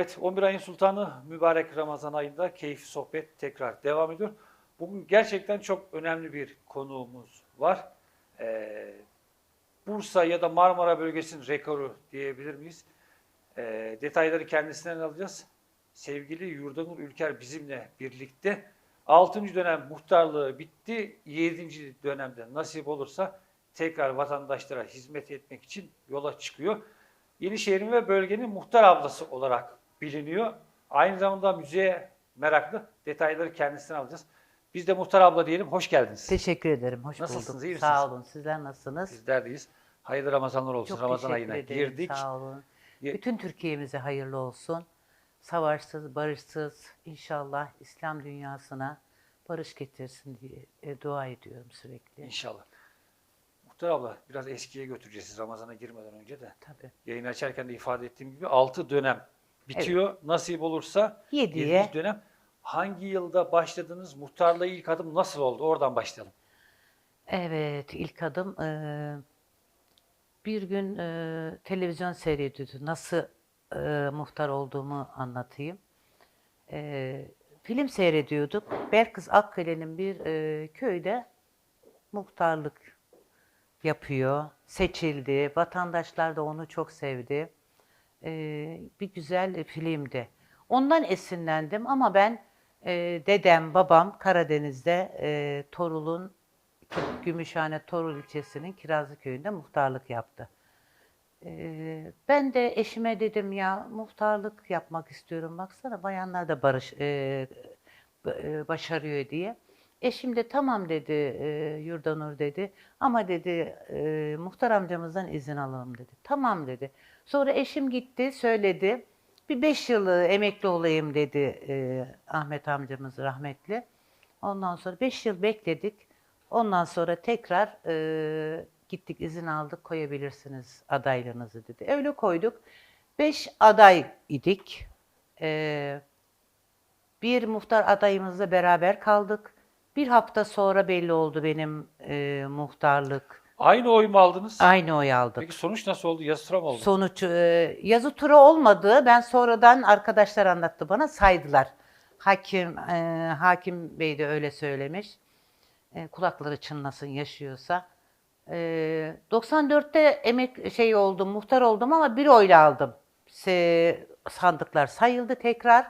Evet 11 ayın sultanı mübarek Ramazan ayında keyifli sohbet tekrar devam ediyor. Bugün gerçekten çok önemli bir konuğumuz var. Ee, Bursa ya da Marmara bölgesinin rekoru diyebilir miyiz? Ee, detayları kendisinden alacağız. Sevgili Yurdanur Ülker bizimle birlikte 6. dönem muhtarlığı bitti. 7. dönemde nasip olursa tekrar vatandaşlara hizmet etmek için yola çıkıyor. Yenişehir'in ve bölgenin muhtar ablası olarak biliniyor. Aynı zamanda müziğe meraklı. Detayları kendisinden alacağız. Biz de muhtar abla diyelim. Hoş geldiniz. Teşekkür ederim. Hoş Nasılsınız, bulduk. iyi Sağ misiniz? olun. Sizler nasılsınız? Bizler deyiz. Hayırlı Ramazanlar olsun. Çok Ramazan teşekkür ayına ederim. girdik. Sağ olun. Ye- Bütün Türkiye'mize hayırlı olsun. Savaşsız, barışsız inşallah İslam dünyasına barış getirsin diye e, dua ediyorum sürekli. İnşallah. Muhtar abla biraz eskiye götüreceğiz siz Ramazan'a girmeden önce de. Tabii. Yayın açarken de ifade ettiğim gibi 6 dönem bitiyor. Nasip olursa Yediye. 7. dönem. Hangi yılda başladınız? Muhtarlığa ilk adım nasıl oldu? Oradan başlayalım. Evet, ilk adım eee, bir gün eee, televizyon seyrediyordu. Nasıl eee, muhtar olduğumu anlatayım. Eee, film seyrediyorduk. Belkıs Akkale'nin bir köyde muhtarlık yapıyor. Seçildi. Vatandaşlar da onu çok sevdi. Eee, bir güzel filmdi. Ondan esinlendim ama ben eee, dedem, babam Karadeniz'de eee Torul'un Gümüşhane Torul ilçesinin Kirazlı köyünde muhtarlık yaptı. Ee, ben de eşime dedim ya muhtarlık yapmak istiyorum baksana bayanlar da barış e, e, başarıyor diye. Eşim de tamam dedi e, Yurdanur dedi ama dedi e, muhtar amcamızdan izin alalım dedi. Tamam dedi. Sonra eşim gitti söyledi. Bir beş yıl emekli olayım dedi e, Ahmet amcamız rahmetli. Ondan sonra beş yıl bekledik. Ondan sonra tekrar e, gittik izin aldık koyabilirsiniz adaylığınızı dedi. Öyle koyduk. Beş aday idik. E, bir muhtar adayımızla beraber kaldık. Bir hafta sonra belli oldu benim e, muhtarlık. Aynı oy mu aldınız? Aynı oy aldık. Peki sonuç nasıl oldu? Yazı sıra mı oldu? Sonuç e, yazı tura olmadı. Ben sonradan arkadaşlar anlattı bana saydılar. Hakim e, Hakim Bey de öyle söylemiş. E, kulakları çınlasın yaşıyorsa. E, 94'te emek şey oldum, muhtar oldum ama bir oyla aldım. Se, sandıklar sayıldı tekrar.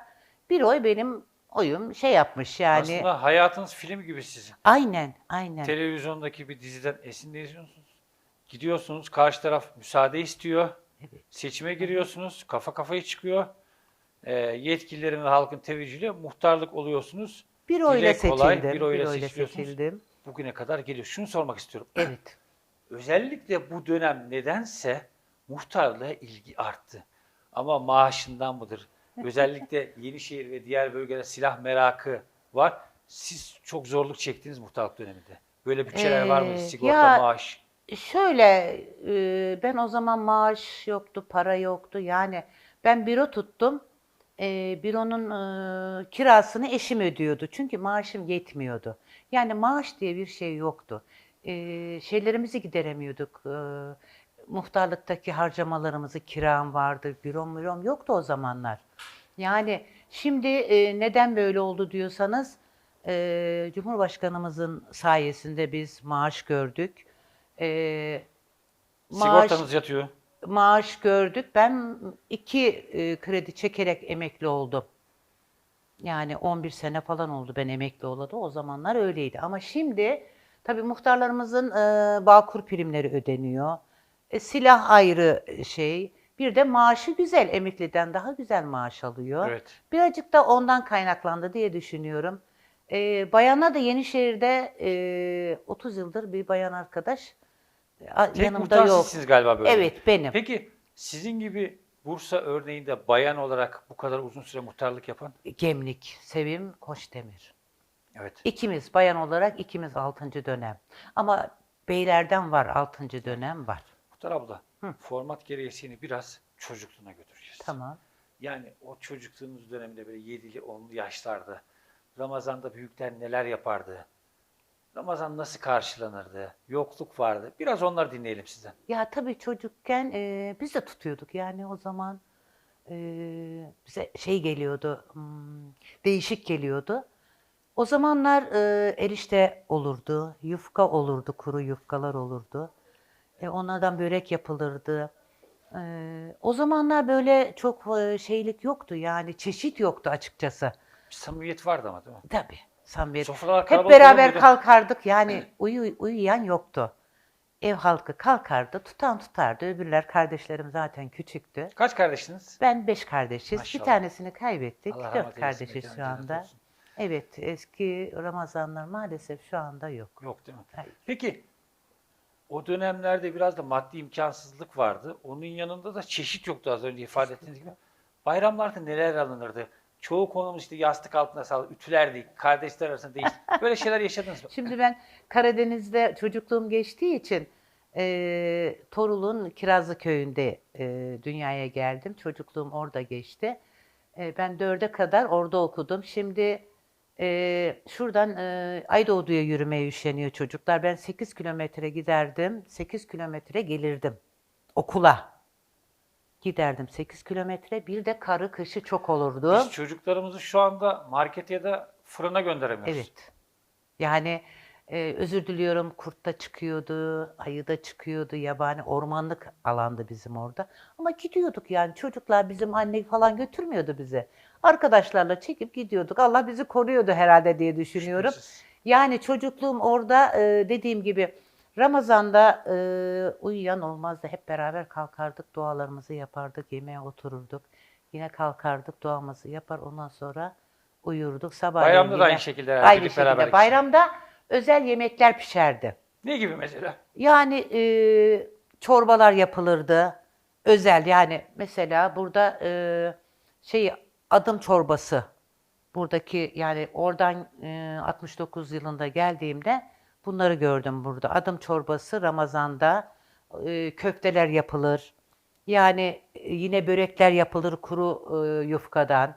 Bir oy benim oyum şey yapmış yani. Aslında hayatınız film gibi sizin. Aynen, aynen. Televizyondaki bir diziden esinleniyorsunuz. Gidiyorsunuz, karşı taraf müsaade istiyor. Evet. Seçime giriyorsunuz, kafa kafaya çıkıyor. Ee, yetkililerin ve halkın teveccühüyle muhtarlık oluyorsunuz. bir oyla Dile kolay, seçildim. bir oyla oyla seçiliyorsunuz. seçildim. Bugüne kadar geliyor. Şunu sormak istiyorum. Evet. Özellikle bu dönem nedense muhtarlığa ilgi arttı. Ama maaşından mıdır? Özellikle Yenişehir ve diğer bölgelerde silah merakı var. Siz çok zorluk çektiniz muhtarlık döneminde. Böyle bütçeler var mı? Ee, Sigorta, ya- maaş. Şöyle, e, ben o zaman maaş yoktu, para yoktu. Yani ben büro tuttum. E, büronun e, kirasını eşim ödüyordu. Çünkü maaşım yetmiyordu. Yani maaş diye bir şey yoktu. E, şeylerimizi gideremiyorduk. E, muhtarlıktaki harcamalarımızı kiram vardı, bürom bürom yoktu o zamanlar. Yani şimdi e, neden böyle oldu diyorsanız, e, Cumhurbaşkanımızın sayesinde biz maaş gördük. E, maaş, Sigortanız yatıyor. maaş gördük. Ben iki e, kredi çekerek emekli oldum. Yani 11 sene falan oldu ben emekli olalı. O zamanlar öyleydi. Ama şimdi tabii muhtarlarımızın e, Bağkur primleri ödeniyor. E, silah ayrı şey. Bir de maaşı güzel. Emekliden daha güzel maaş alıyor. Evet. Birazcık da ondan kaynaklandı diye düşünüyorum. E, bayana da Yenişehir'de e, 30 yıldır bir bayan arkadaş a- Tek yanımda yok. sizsiniz galiba böyle. Evet benim. Peki sizin gibi Bursa örneğinde bayan olarak bu kadar uzun süre muhtarlık yapan? Gemlik, Sevim, Koçdemir. Evet. İkimiz bayan olarak ikimiz 6. dönem. Ama beylerden var 6. dönem var. Muhtar abla, format gereği seni biraz çocukluğuna götüreceğiz. Tamam. Yani o çocukluğunuz döneminde böyle 7'li 10'lu yaşlarda Ramazan'da büyükler neler yapardı? Ramazan nasıl karşılanırdı? Yokluk vardı. Biraz onları dinleyelim sizden. Ya tabii çocukken e, biz de tutuyorduk yani o zaman. e, bize şey geliyordu, hmm, değişik geliyordu. O zamanlar e, erişte olurdu, yufka olurdu, kuru yufkalar olurdu. E, onlardan börek yapılırdı. E, o zamanlar böyle çok e, şeylik yoktu yani çeşit yoktu açıkçası. Bir samimiyet vardı ama değil mi? Tabii samimiyet. Sofralar Hep kalabalık beraber olur muydu? kalkardık yani uyu, uyuyan yoktu. Ev halkı kalkardı, tutan tutardı. Öbürler kardeşlerim zaten küçüktü. Kaç kardeşiniz? Ben beş kardeşiz. Maşallah. Bir tanesini kaybettik. Allah rahmet Dört eylesin, kardeşiz mekanı şu cennet anda. olsun. Evet, eski Ramazanlar maalesef şu anda yok. Yok değil mi? Hayır. Peki o dönemlerde biraz da maddi imkansızlık vardı. Onun yanında da çeşit yoktu az önce ifade ettiğiniz gibi. Bayramlarda neler alınırdı? Çoğu konumuz işte yastık altında sal, ütülerdik, kardeşler arasında değişti. Böyle şeyler yaşadınız mı? Şimdi ben Karadeniz'de çocukluğum geçtiği için e, Torul'un Kirazlı köyünde e, dünyaya geldim. Çocukluğum orada geçti. E, ben dörde kadar orada okudum. Şimdi e, şuradan e, Aydoğdu'ya yürümeye üşeniyor çocuklar. Ben 8 kilometre giderdim, 8 kilometre gelirdim okula. Giderdim 8 kilometre. Bir de karı kışı çok olurdu. Biz çocuklarımızı şu anda markete ya da fırına gönderemiyoruz. Evet. Yani e, özür diliyorum kurt da çıkıyordu, ayı da çıkıyordu, yabani ormanlık alandı bizim orada. Ama gidiyorduk yani çocuklar bizim anne falan götürmüyordu bizi. Arkadaşlarla çekip gidiyorduk. Allah bizi koruyordu herhalde diye düşünüyorum. Yani çocukluğum orada e, dediğim gibi Ramazan'da e, uyuyan olmazdı. Hep beraber kalkardık, dualarımızı yapardık, yemeğe otururduk. Yine kalkardık, duamızı yapar. Ondan sonra uyurduk. Sabah Bayramda da aynı şekilde herhalde Aynı şekilde. beraberlik. Bayramda özel yemekler pişerdi. Ne gibi mesela? Yani e, çorbalar yapılırdı. Özel yani mesela burada e, şey adım çorbası. Buradaki yani oradan e, 69 yılında geldiğimde bunları gördüm burada. Adım çorbası Ramazan'da e, köfteler yapılır. Yani e, yine börekler yapılır kuru e, yufkadan.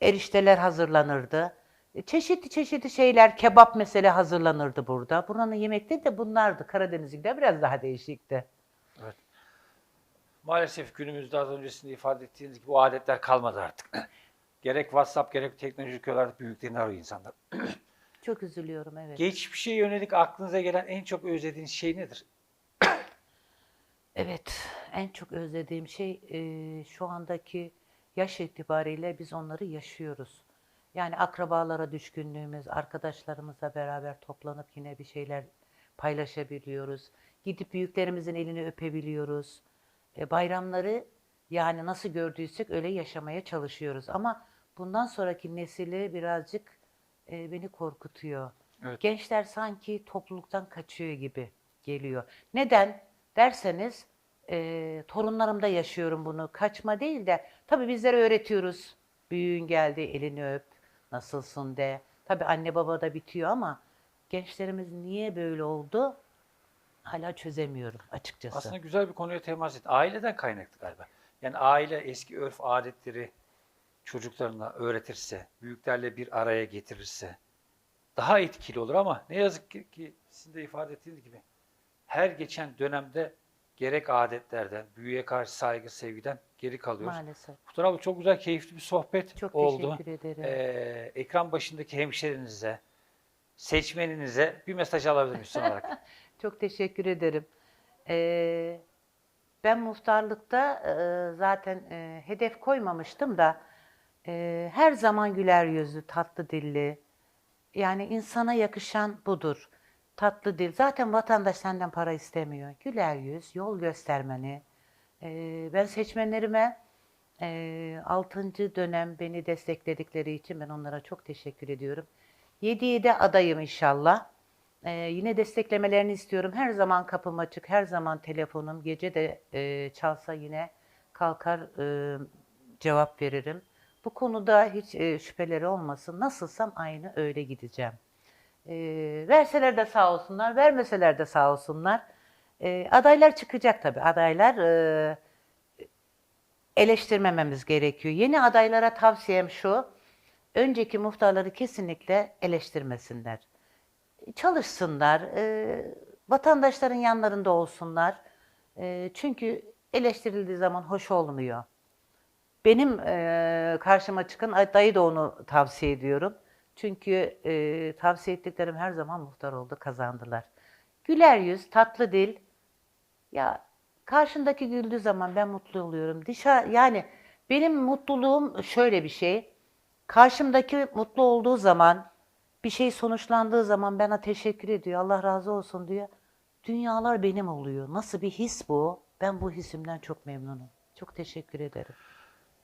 Erişteler hazırlanırdı. E, Çeşitli çeşitli şeyler, kebap mesela hazırlanırdı burada. Buranın yemekleri de bunlardı. Karadeniz'de biraz daha değişikti. Maalesef günümüzde az öncesinde ifade ettiğiniz gibi o adetler kalmadı artık. gerek WhatsApp gerek teknolojik yollarda büyüklerini arıyor insanlar. Çok üzülüyorum evet. Geçmişe yönelik aklınıza gelen en çok özlediğiniz şey nedir? Evet, en çok özlediğim şey e, şu andaki yaş itibariyle biz onları yaşıyoruz. Yani akrabalara düşkünlüğümüz, arkadaşlarımızla beraber toplanıp yine bir şeyler paylaşabiliyoruz. Gidip büyüklerimizin elini öpebiliyoruz. E, bayramları yani nasıl gördüysek öyle yaşamaya çalışıyoruz. Ama bundan sonraki nesili birazcık e, beni korkutuyor. Evet. Gençler sanki topluluktan kaçıyor gibi geliyor. Neden derseniz e, torunlarımda yaşıyorum bunu. Kaçma değil de tabii bizlere öğretiyoruz. Büyüğün geldi elini öp, nasılsın de. Tabii anne baba da bitiyor ama gençlerimiz niye böyle oldu hala çözemiyorum açıkçası. Aslında güzel bir konuya temas et. Aileden kaynaklı galiba. Yani aile eski örf adetleri çocuklarına öğretirse, büyüklerle bir araya getirirse daha etkili olur ama ne yazık ki, ki sizin de ifade ettiğiniz gibi her geçen dönemde gerek adetlerden, büyüye karşı saygı, sevgiden geri kalıyoruz. Maalesef. Abi çok güzel, keyifli bir sohbet Çok oldu. teşekkür ederim. Ee, ekran başındaki hemşerinize, seçmeninize bir mesaj alabilir miyiz son olarak? Çok teşekkür ederim. Ee, ben muhtarlıkta e, zaten e, hedef koymamıştım da e, her zaman güler yüzlü, tatlı dilli. Yani insana yakışan budur. Tatlı dil. Zaten vatandaş senden para istemiyor. Güler yüz, yol göstermeni. Ee, ben seçmenlerime e, 6. dönem beni destekledikleri için ben onlara çok teşekkür ediyorum. 7'ye de adayım inşallah. Ee, yine desteklemelerini istiyorum. Her zaman kapım açık, her zaman telefonum. Gece de e, çalsa yine kalkar e, cevap veririm. Bu konuda hiç e, şüpheleri olmasın. Nasılsam aynı öyle gideceğim. E, verseler de sağ olsunlar, vermeseler de sağ olsunlar. E, adaylar çıkacak tabii. Adaylar e, eleştirmememiz gerekiyor. Yeni adaylara tavsiyem şu. Önceki muhtarları kesinlikle eleştirmesinler çalışsınlar, e, vatandaşların yanlarında olsunlar. E, çünkü eleştirildiği zaman hoş olmuyor. Benim e, karşıma çıkan adayı da onu tavsiye ediyorum. Çünkü e, tavsiye ettiklerim her zaman muhtar oldu, kazandılar. Güler yüz, tatlı dil. Ya karşındaki güldüğü zaman ben mutlu oluyorum. Dışa yani benim mutluluğum şöyle bir şey. Karşımdaki mutlu olduğu zaman, bir şey sonuçlandığı zaman bana teşekkür ediyor, Allah razı olsun diyor. Dünyalar benim oluyor. Nasıl bir his bu? Ben bu hisimden çok memnunum. Çok teşekkür ederim.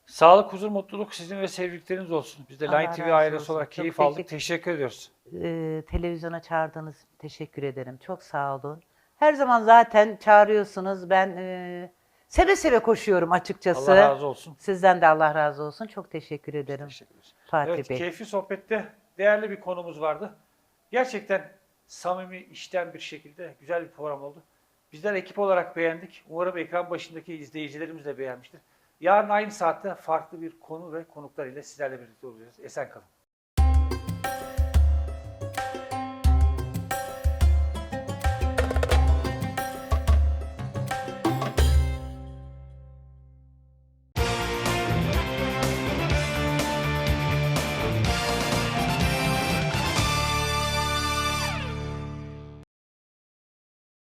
Sağlık, huzur, mutluluk sizin ve sevdikleriniz olsun. Biz de Allah Line TV ailesi olsun. olarak Çok keyif aldık. teşekkür- Teşekkür ediyoruz. Ee, televizyona çağırdığınız için teşekkür ederim. Çok sağ olun. Her zaman zaten çağırıyorsunuz. Ben e, seve seve koşuyorum açıkçası. Allah razı olsun. Sizden de Allah razı olsun. Çok teşekkür ederim. Teşekkür. Fatih Evet, Bey. keyifli sohbette değerli bir konumuz vardı. Gerçekten samimi, işten bir şekilde güzel bir program oldu. Bizler ekip olarak beğendik. Umarım ekran başındaki izleyicilerimiz de beğenmiştir. Yarın aynı saatte farklı bir konu ve konuklar ile sizlerle birlikte olacağız. Esen kalın.